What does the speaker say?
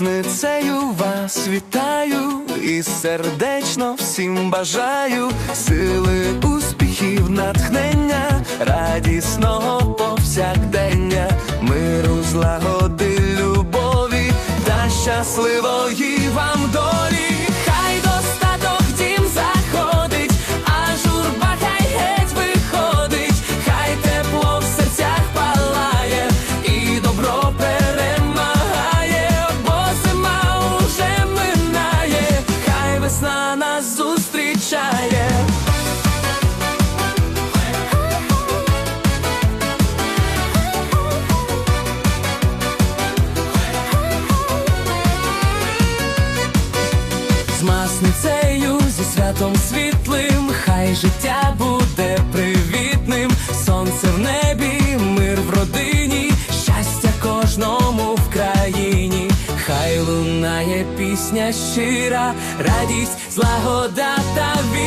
масницею вас вітаю і сердечно всім бажаю сили, успіхів, натхнення, радісного повсякдення, миру, злагоди, любові та щасливої вам долі. Нас зустрічає. з масницею, зі святом світлим, хай життя буде пісня щира, радість, злагода та віра.